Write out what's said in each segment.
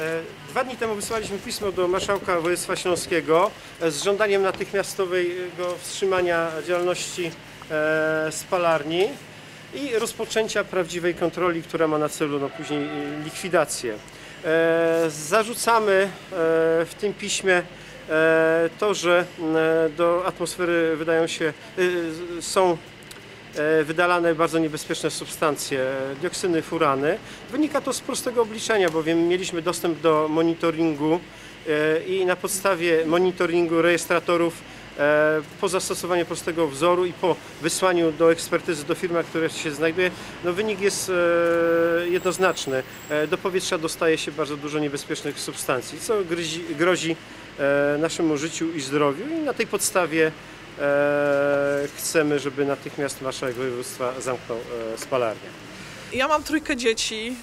E, Dwa dni temu wysłaliśmy pismo do marszałka województwa śląskiego e, z żądaniem natychmiastowego wstrzymania działalności e, spalarni i rozpoczęcia prawdziwej kontroli, która ma na celu no, później likwidację. Zarzucamy w tym piśmie to, że do atmosfery wydają się, są wydalane bardzo niebezpieczne substancje, e, dioksyny, furany. Wynika to z prostego obliczenia, bowiem mieliśmy dostęp do monitoringu e, i na podstawie monitoringu rejestratorów e, po zastosowaniu prostego wzoru i po wysłaniu do ekspertyzy do firmy, która się znajduje, no wynik jest e, jednoznaczny. E, Do powietrza dostaje się bardzo dużo niebezpiecznych substancji, co grozi, grozi e, naszemu życiu i zdrowiu i na tej podstawie e, chcemy, żeby natychmiast marszałek województwa zamknął e, spalarnię. Ja mam trójkę dzieci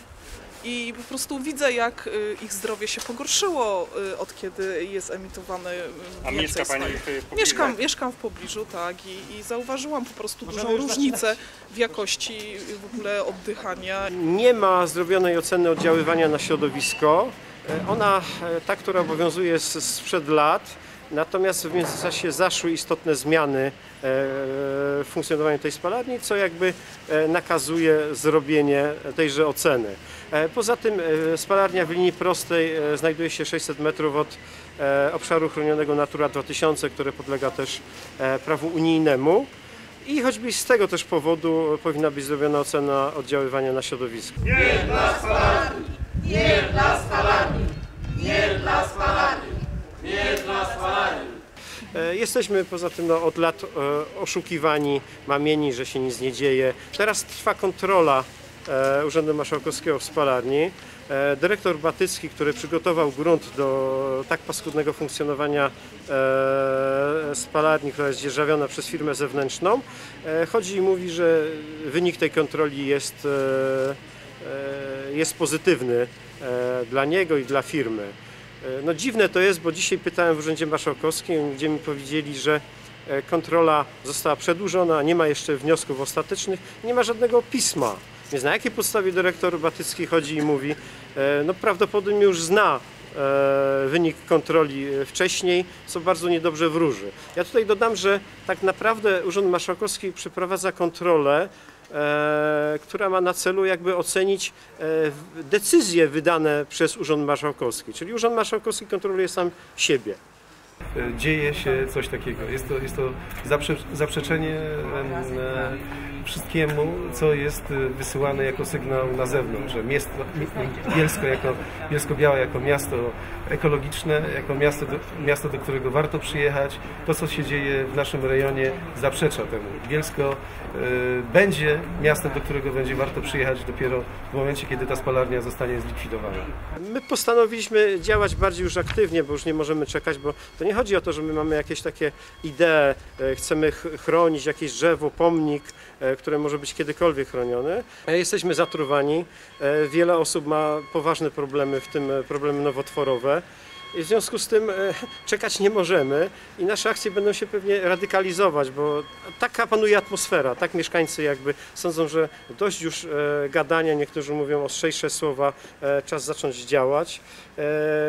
i po prostu widzę, jak y, ich zdrowie się pogorszyło y, od kiedy jest emitowany y, A mieszka Pani w pobliżu? Mieszkam, mieszkam w pobliżu, tak, i, i zauważyłam po prostu Możemy dużą różnicę w jakości w ogóle oddychania. Nie ma zrobionej oceny oddziaływania na środowisko. E, Ona, e, ta, która obowiązuje z- sprzed lat, natomiast w międzyczasie zaszły istotne zmiany e, w funkcjonowaniu tej spalarni, co jakby e, nakazuje zrobienie tejże oceny. E, Poza tym spalarnia w linii prostej znajduje się 600 metrów od obszaru chronionego Natura 2000, które podlega też prawu unijnemu. I choćby z tego też powodu powinna być zrobiona ocena oddziaływania na środowisko. E, Jesteśmy poza tym no, od lat e, oszukiwani, mamieni, że się nic nie dzieje. Teraz trwa kontrola e, Urzędu Marszałkowskiego w spalarni. E, Dyrektor Batycki, który przygotował grunt do tak paskudnego funkcjonowania e, spalarni, która jest dzierżawiona przez firmę zewnętrzną, e, chodzi i mówi, że wynik tej kontroli jest, e, e, jest pozytywny e, dla niego i dla firmy. E, No dziwne to jest, bo dzisiaj pytałem w Urzędzie Marszałkowskim, gdzie mi powiedzieli, że e, kontrola została przedłużona, nie ma jeszcze wniosków ostatecznych, nie ma żadnego pisma. Więc na jakiej podstawie dyrektor Batycki chodzi i mówi, e, no prawdopodobnie już zna wynik kontroli wcześniej, co bardzo niedobrze wróży. Ja tutaj dodam, że tak naprawdę Urząd Marszałkowski przeprowadza kontrolę, która ma na celu jakby ocenić e, decyzje wydane przez Urząd Marszałkowski. Czyli Urząd Marszałkowski kontroluje sam siebie. dzieje się coś takiego. Jest to, jest to zaprze, zaprzeczenie e, wszystkiemu, co jest e, wysyłane jako sygnał na zewnątrz, że miasto, mi- Bielsko jako, Bielsko-Białe jako miasto ekologiczne, jako miasto do, miasto, do którego warto przyjechać. To, co się dzieje w naszym rejonie zaprzecza temu. Bielsko e, będzie miastem, do którego będzie warto przyjechać dopiero w momencie, kiedy ta spalarnia zostanie zlikwidowana. My postanowiliśmy działać bardziej już aktywnie, bo już nie możemy czekać, bo to nie chodzi o to, że my mamy jakieś takie idee, e, chcemy ch- chronić jakieś drzewo, pomnik, e, które może być kiedykolwiek chronione. E, Jesteśmy zatruwani, e, wiele osób ma poważne problemy, w tym e, problemy nowotworowe. W związku z tym czekać nie możemy i nasze akcje będą się pewnie radykalizować, bo taka panuje atmosfera, tak mieszkańcy jakby sądzą, że dość już gadania, niektórzy mówią ostrzejsze słowa, czas zacząć działać.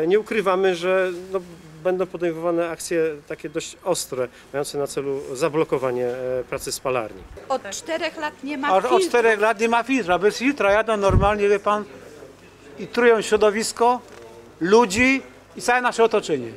Nie ukrywamy, że no, będą podejmowane akcje takie dość ostre, mające na celu zablokowanie e, pracy spalarni. Od czterech lat nie ma A od filtru. czterech lat nie ma filtra. Bez filtra jadą normalnie, wie pan, i trują środowisko, ludzi i całe nasze otoczenie.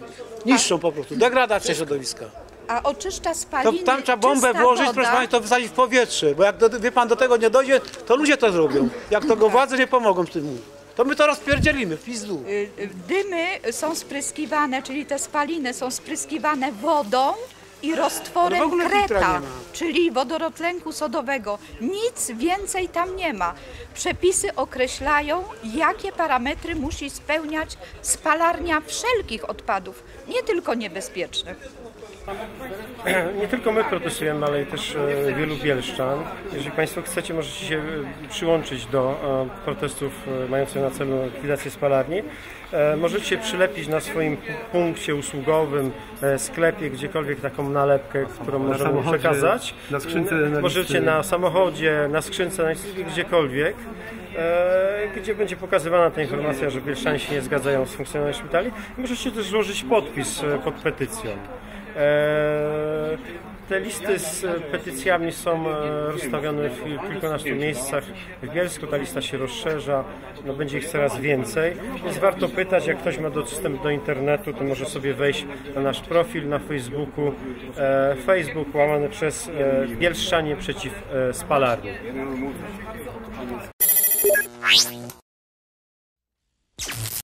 Niszczą po prostu, degradacja środowiska. A oczyszcza To spaliny tam trzeba bombę włożyć, woda. proszę pani, to wysadzić w powietrze, bo jak do, wie pan do tego nie dojdzie, to ludzie to zrobią. Jak to go władze nie pomogą z tym. To my to rozpierdzielimy w pizdu. Y, y, Dymy są spryskiwane, czyli te spaliny są spryskiwane wodą i roztworem filtra kreta, czyli wodorotlenku sodowego. Nic więcej tam nie ma. Przepisy określają, jakie parametry musi spełniać spalarnia wszelkich odpadów, nie tylko niebezpiecznych. Nie tylko my protestujemy, ale i też e, wielu bielszczan. Jeżeli Państwo chcecie, możecie się e, przyłączyć do e, protestów mających na celu likwidację spalarni. Możecie przylepić na swoim punkcie usługowym, sklepie, gdziekolwiek taką nalepkę, którą możemy samochodzie, przekazać. na skrzynce na Możecie na samochodzie, na skrzynce, na listy, gdziekolwiek. Gdzie będzie pokazywana ta informacja, że Bielszczanie się nie zgadzają z funkcjonowaniem szpitali. I możecie też złożyć podpis pod petycją. E, Te listy z petycjami są e, rozstawione w kilkunastu miejscach w Bielsku. Ta lista się rozszerza, no będzie ich coraz więcej. Więc warto pytać, jak ktoś ma dostęp do internetu, to może sobie wejść na nasz profil na Facebooku. E, Facebook łamany przez Bielszczanie przeciw spalarni.